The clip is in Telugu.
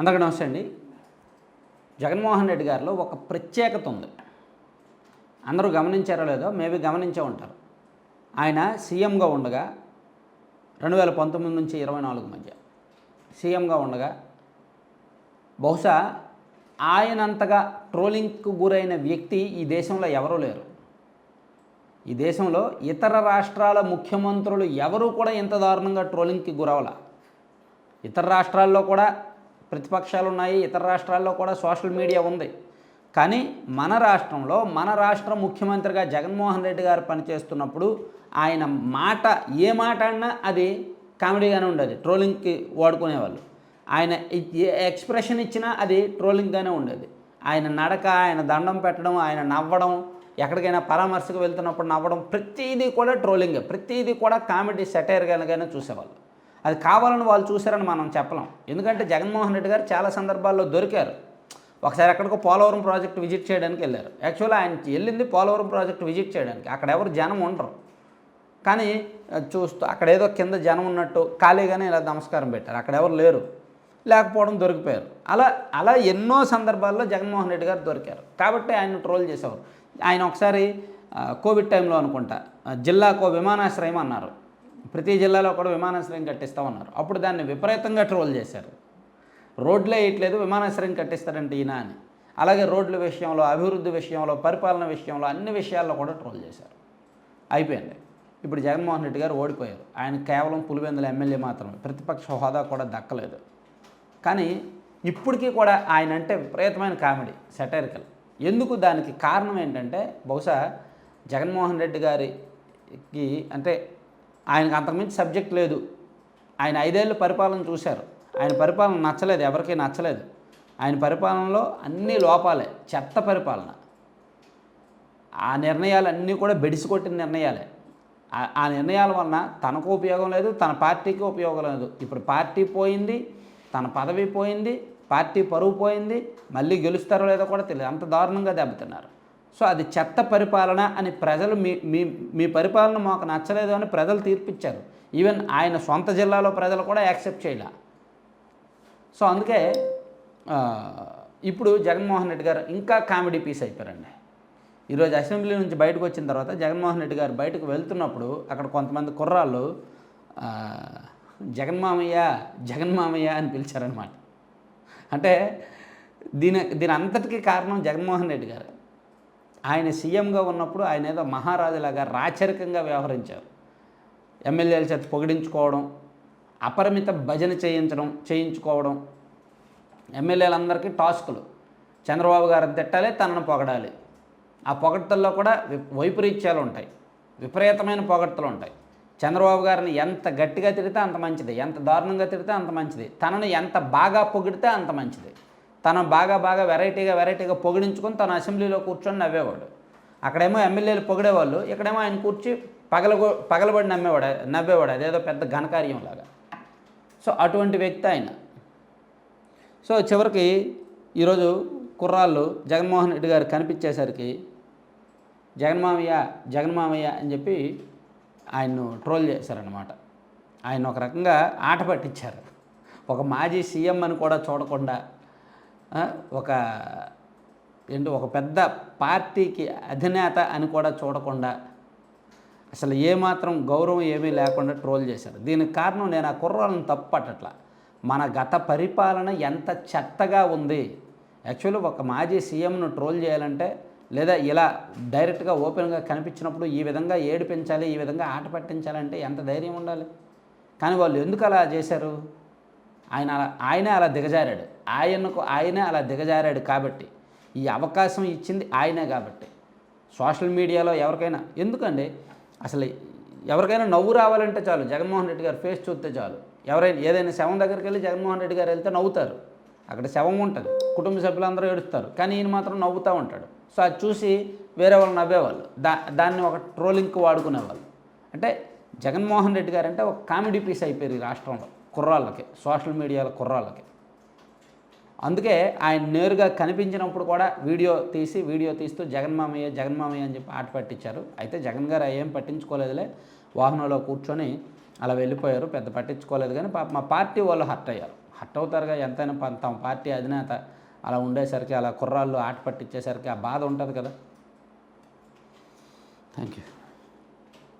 అందరికీ నమస్తే అండి. జగన్మోహన్ రెడ్డి గారిలో ఒక ప్రత్యేకత ఉంది. అందరూ గమనించారో లేదో మేబీ గమనించే ఉంటారు. ఆయన సీఎంగా ఉండగా రెండు వేల పంతొమ్మిది నుంచి ఇరవై నాలుగు మధ్య సీఎంగా ఉండగా బహుశా ఆయనంతగా ట్రోలింగ్కు గురైన వ్యక్తి ఈ దేశంలో ఎవరూ లేరు. ఈ దేశంలో ఇతర రాష్ట్రాల ముఖ్యమంత్రులు ఎవరూ కూడా ఇంత దారుణంగా ట్రోలింగ్కి గురవల. ఇతర రాష్ట్రాల్లో కూడా ప్రతిపక్షాలు ఉన్నాయి ఇతర రాష్ట్రాల్లో కూడా సోషల్ మీడియా ఉంది. కానీ మన రాష్ట్రంలో మన రాష్ట్ర ముఖ్యమంత్రిగా జగన్మోహన్ రెడ్డి గారు పనిచేస్తున్నప్పుడు ఆయన మాట ఏ మాట అన్నా అది కామెడీగానే ఉండేది ట్రోలింగ్కి వాడుకునేవాళ్ళు. ఆయన ఏ ఎక్స్ప్రెషన్ ఇచ్చినా అది ట్రోలింగ్గానే ఉండేది. ఆయన నడక ఆయన దండం పెట్టడం ఆయన నవ్వడం ఎక్కడికైనా పరామర్శకు వెళ్తున్నప్పుడు నవ్వడం ప్రతిదీ కూడా ట్రోలింగే ప్రతిదీ కూడా కామెడీ సెటైర్గానే చూసేవాళ్ళు. అది కావాలని వాళ్ళు చూశారని మనం చెప్పలేం. ఎందుకంటే జగన్మోహన్ రెడ్డి గారు చాలా సందర్భాల్లో దొరికారు. ఒకసారి ఎక్కడికో పోలవరం ప్రాజెక్ట్ విజిట్ చేయడానికి వెళ్ళారు. యాక్చువల్గా ఆయన వెళ్ళింది పోలవరం ప్రాజెక్ట్ విజిట్ చేయడానికి. అక్కడ ఎవరు జనం ఉండరు. కానీ చూస్తూ అక్కడ ఏదో కింద జనం ఉన్నట్టు ఖాళీగానే ఇలా నమస్కారం పెట్టారు. అక్కడ ఎవరు లేరు. లేకపోవడం దొరికిపోయారు. అలా అలా ఎన్నో సందర్భాల్లో జగన్మోహన్ రెడ్డి గారు దొరికారు. కాబట్టి ఆయన ట్రోల్ చేసేవారు. ఆయన ఒకసారి కోవిడ్ టైంలో అనుకుంటా ఆ, జిల్లాకు విమానాశ్రయం అన్నారు. ప్రతి జిల్లాలో కూడా విమానాశ్రయం కట్టిస్తామన్నారు అప్పుడు దాన్ని విపరీతంగా ట్రోల్ చేశారు. రోడ్లే వేయట్లేదు విమానాశ్రయం కట్టిస్తారంటే ఈయన అని. అలాగే రోడ్ల విషయంలో అభివృద్ధి విషయంలో పరిపాలన విషయంలో అన్ని విషయాల్లో కూడా ట్రోల్ చేశారు. అయిపోయింది. ఇప్పుడు జగన్మోహన్ రెడ్డి గారు ఓడిపోయారు. ఆయన కేవలం పులివెందుల ఎమ్మెల్యే మాత్రమే. ప్రతిపక్ష హోదా కూడా దక్కలేదు. కానీ ఇప్పటికీ కూడా ఆయన అంటే విపరీతమైన కామెడీ సెటరికల్ ఎందుకు దానికి కారణం ఏంటంటే బహుశా జగన్మోహన్ రెడ్డి గారికి అంటే ఆయనకు అంతకుమించి సబ్జెక్ట్ లేదు. ఆయన ఐదేళ్ళు పరిపాలన చూశారు. ఆయన పరిపాలన నచ్చలేదు ఎవరికీ నచ్చలేదు. ఆయన పరిపాలనలో అన్ని లోపాలే చెత్త పరిపాలన. ఆ నిర్ణయాలు అన్నీ కూడా బెడిసికొట్టిన నిర్ణయాలే. ఆ- ఆ నిర్ణయాల వలన తనకు ఉపయోగం లేదు తన పార్టీకి ఉపయోగం లేదు. ఇప్పుడు పార్టీ పోయింది తన పదవి పోయింది పార్టీ పరువు పోయింది మళ్ళీ గెలుస్తారో లేదో కూడా తెలియదు. అంత దారుణంగా దెబ్బతిన్నారు. సో అది చెత్త పరిపాలన అని ప్రజలు మీ మీ మీ పరిపాలన మాకు నచ్చలేదు అని ప్రజలు తీర్పిచ్చారు. ఈవెన్ ఆయన సొంత జిల్లాలో ప్రజలు కూడా యాక్సెప్ట్ చేయలే. సో అందుకే ఇప్పుడు జగన్మోహన్ రెడ్డి గారు ఇంకా కామెడీ పీస్ అయిపోయారండి. ఈరోజు అసెంబ్లీ నుంచి బయటకు వచ్చిన తర్వాత జగన్మోహన్ రెడ్డి గారు బయటకు వెళ్తున్నప్పుడు అక్కడ కొంతమంది కుర్రాళ్ళు జగన్మామయ్య జగన్మామయ్య అని పిలిచారనమాట అంటే దీని దీని అంతటికీ కారణం జగన్మోహన్ రెడ్డి గారు. ఆయన సీఎంగా ఉన్నప్పుడు ఆయన ఏదో మహారాజులాగా రాచరికంగా వ్యవహరించారు. ఎమ్మెల్యేల చేత పొగిడించుకోవడం అపరిమిత భజన చేయించడం చేయించుకోవడం ఎమ్మెల్యేలందరికీ టాస్కులు. చంద్రబాబు గారిని తిట్టాలి తనను పొగడాలి. ఆ పొగడ్తల్లో కూడా వైపరీత్యాలు ఉంటాయి. విపరీతమైన పొగడ్తలు ఉంటాయి. చంద్రబాబు గారిని ఎంత గట్టిగా తిడితే అంత మంచిది ఎంత దారుణంగా తిడితే అంత మంచిది తనను ఎంత బాగా పొగిడితే అంత మంచిది. తను బాగా బాగా వెరైటీగా వెరైటీగా పొగిడించుకొని తన అసెంబ్లీలో కూర్చొని నవ్వేవాడు. అక్కడేమో ఎమ్మెల్యేలు పొగిడేవాళ్ళు ఇక్కడేమో ఆయన కూర్చి పగల పగలబడి నమ్మేవాడు నవ్వేవాడు అదేదో పెద్ద ఘనకార్యంలాగా సో అటువంటి వ్యక్తి ఆయన. సో చివరికి ఈరోజు కుర్రాళ్ళు జగన్మోహన్ రెడ్డి గారు కనిపించేసరికి జగన్మామయ్య జగన్మామయ్య అని చెప్పి ఆయన్ను ట్రోల్ చేశారనమాట ఆయన ఒక రకంగా ఆట పట్టించారు. ఒక మాజీ సీఎం అని కూడా చూడకుండా ఒక ఏంటో ఒక పెద్ద పార్టీకి అధినేత అని కూడా చూడకుండా అసలు ఏమాత్రం గౌరవం ఏమీ లేకుండా ట్రోల్ చేశారు. దీనికి కారణం నేను ఆ కుర్రాలను తప్పు మన గత పరిపాలన ఎంత చెత్తగా ఉంది. యాక్చువల్లీ ఒక మాజీ సీఎంను ట్రోల్ చేయాలంటే లేదా ఇలా డైరెక్ట్గా ఓపెన్గా కనిపించినప్పుడు ఈ విధంగా ఏడిపించాలి ఈ విధంగా ఆట పట్టించాలంటే ఎంత ధైర్యం ఉండాలి? కానీ వాళ్ళు ఎందుకు అలా చేశారు? ఆయన అలా ఆయనే అలా దిగజారాడు. ఆయనకు ఆయనే అలా దిగజారాడు కాబట్టి ఈ అవకాశం ఇచ్చింది ఆయనే కాబట్టి. సోషల్ మీడియాలో ఎవరికైనా ఎందుకండి? అసలు ఎవరికైనా నవ్వు రావాలంటే చాలు. జగన్మోహన్ రెడ్డి గారు ఫేస్ చూస్తే చాలు. ఎవరైనా ఏదైనా శవం దగ్గరికి వెళ్ళి జగన్మోహన్ రెడ్డి గారు వెళ్తే నవ్వుతారు. అక్కడ శవం ఉంటుంది. కుటుంబ సభ్యులందరూ ఏడుస్తారు. కానీ ఈయన మాత్రం నవ్వుతూ ఉంటాడు. సో అది చూసి వేరే వాళ్ళు నవ్వేవాళ్ళు. దా దాన్ని ఒక ట్రోలింగ్కి వాడుకునేవాళ్ళు. అంటే జగన్మోహన్ రెడ్డి గారు అంటే ఒక కామెడీ పీస్ అయిపోయారు ఈ రాష్ట్రంలో. కుర్రాళ్ళకి సోషల్ మీడియాలో కుర్రాళ్ళకి. అందుకే ఆయన నేరుగా కనిపించినప్పుడు కూడా వీడియో తీసి వీడియో తీస్తూ జగన్మామయ్య జగన్మామయ్య అని చెప్పి ఆట పట్టించారు. అయితే జగన్ గారు ఏం పట్టించుకోలేదులే. వాహనంలో కూర్చొని అలా వెళ్ళిపోయారు. పెద్ద పట్టించుకోలేదు కానీ పాప మా పార్టీ వాళ్ళు హర్ట్ అయ్యారు. హట్ అవుతారుగా ఎంతైనా తమ పార్టీ అధినేత అలా ఉండేసరికి అలా కుర్రాళ్ళు ఆట పట్టించేసరికి ఆ బాధ ఉంటుంది కదా. Thank you